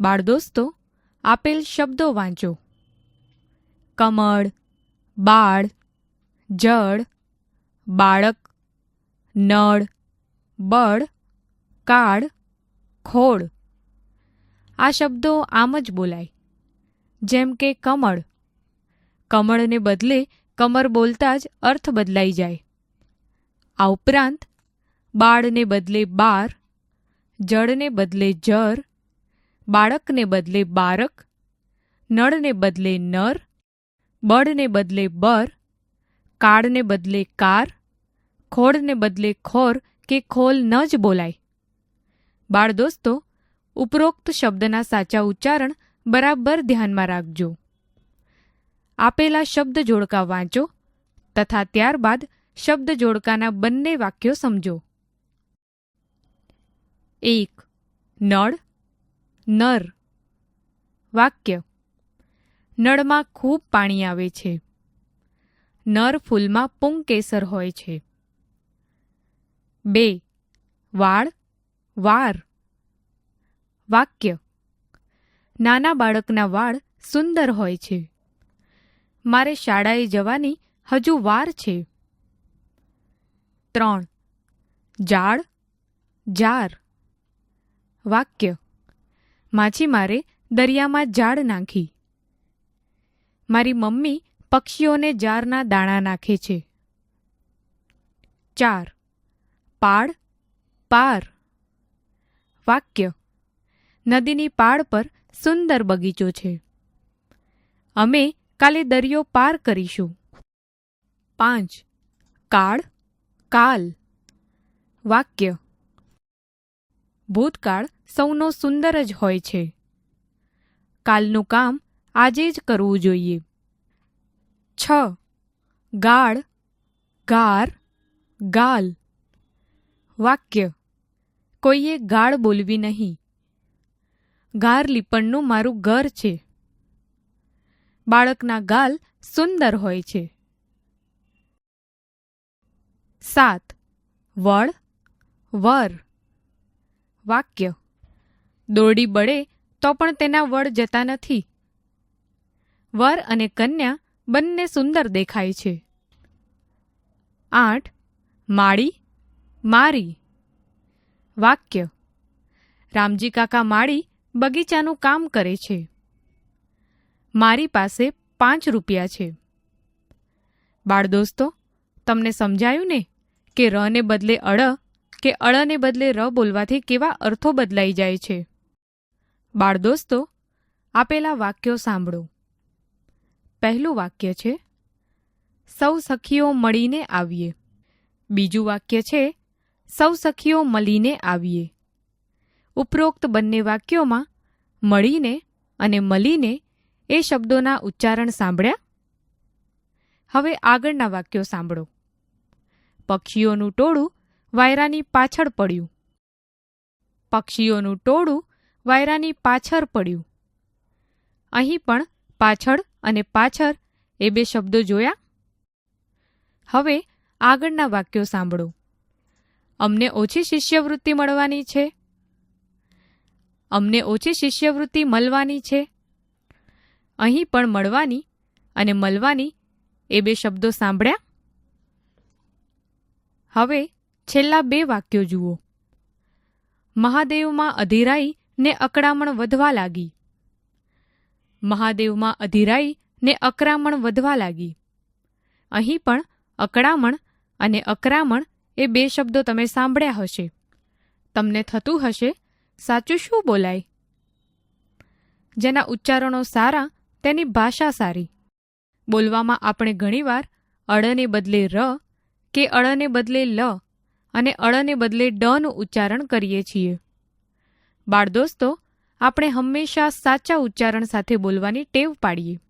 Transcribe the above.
બાળદોસ્તો આપેલ શબ્દો વાંચો. કમળ, બાળ, જળ, બાળક, નળ, બળ, કાળ, ખોળ. આ શબ્દો આમ જ બોલાય. જેમ કે કમળ. કમળને બદલે કમર બોલતા જ અર્થ બદલાઈ જાય. આ ઉપરાંત, બાળને બદલે બાર, જળને બદલે જર બાળકને બદલે બારક, નળને બદલે નર, બળને બદલે બર, કાળને બદલે કાર, ખોળને બદલે ખોર કે ખોલ ન જ બોલાય. બાળ દોસ્તો, ઉપરોક્ત શબ્દના સાચા ઉચ્ચારણ બરાબર ધ્યાનમાં રાખજો. આપેલા શબ્દ જોડકા વાંચો તથા ત્યારબાદ શબ્દ જોડકાના બંને વાક્યો સમજો. એક, નળ. નર. વાક્ય. નળમાં ખૂબ પાણી આવે છે. નર ફૂલમાં પુંકેસર હોય છે. બે. વાળ, વાર. વાક્ય. નાના બાળકના વાળ સુંદર હોય છે. મારે શાળાએ જવાની હજુ વાર છે. ત્રણ. જાળ, જાર. વાક્ય. માછીમારે દરિયામાં જાળ નાખી. મારી મમ્મી પક્ષીઓને જારના દાણા નાખે છે. ચાર. પાડ પાર. વાક્ય. નદીની પાડ પર સુંદર બગીચો છે. અમે કાલે દરિયો પાર કરીશું. પાંચ. કાળ, કાલ. વાક્ય. ભૂતકાળ સૌનો સુંદર જ હોય છે. કાલનું કામ આજે જ કરવું જોઈએ. છ. ગાળ, ગાર, ગાલ. વાક્ય. કોઈએ ગાળ બોલવી નહીં. ગાર લીપણનું મારું ઘર છે. બાળકના ગાલ સુંદર હોય છે. સાત. વળ, વર. વાક્ય. દોરડી બળે તો પણ તેના વડ જતા નથી. વર અને કન્યા બંને સુંદર દેખાય છે. આઠ. માળી, મારી. વાક્ય. રામજી કાકા માળી બગીચાનું કામ કરે છે. મારી પાસે પાંચ રૂપિયા છે. બાળદોસ્તો તમને સમજાયું ને કે રને બદલે અળ કે અળને બદલે ર બોલવાથી કેવા અર્થો બદલાઈ જાય છે? બાળદોસ્તો આપેલા વાક્યો સાંભળો. પહેલું વાક્ય છે, સૌ સખીઓ મળીને આવીએ. બીજું વાક્ય છે, સૌ સખીઓ મળીને આવીએ. ઉપરોક્ત બંને વાક્યોમાં મળીને અને મળીને એ શબ્દોના ઉચ્ચારણ સાંભળ્યા? હવે આગળના વાક્યો સાંભળો. પક્ષીઓનું ટોળું વાયરાની પાછળ પડ્યું. પક્ષીઓનું ટોળું વાયરાની પાછળ પડ્યું. અહીં પણ પાછળ અને પાછળ એ બે શબ્દો જોયા? હવે આગળના વાક્યો સાંભળો. અમને ઓછી શિષ્યવૃત્તિ મળવાની છે. અમને ઓછી શિષ્યવૃત્તિ મળવાની છે. અહીં પણ મળવાની અને મળવાની એ બે શબ્દો સાંભળ્યા? હવે છેલ્લા બે વાક્યો જુઓ. મહાદેવમાં અધીરાઈ ને અકળામણ વધવા લાગી. મહાદેવમાં અધીરાઈ ને અકરામણ વધવા લાગી. અહીં પણ અકળામણ અને અકરામણ એ બે શબ્દો તમે સાંભળ્યા હશે. તમને થતું હશે, સાચું શું બોલાય? જેના ઉચ્ચારણો સારા, તેની ભાષા સારી. બોલવામાં આપણે ઘણીવાર અળને બદલે ર કે અળને બદલે લ અને અળને બદલે ડનું ઉચ્ચારણ કરીએ છીએ. બાળદોસ્તો આપણે હંમેશા સાચા ઉચ્ચારણ સાથે બોલવાની ટેવ પાડીએ.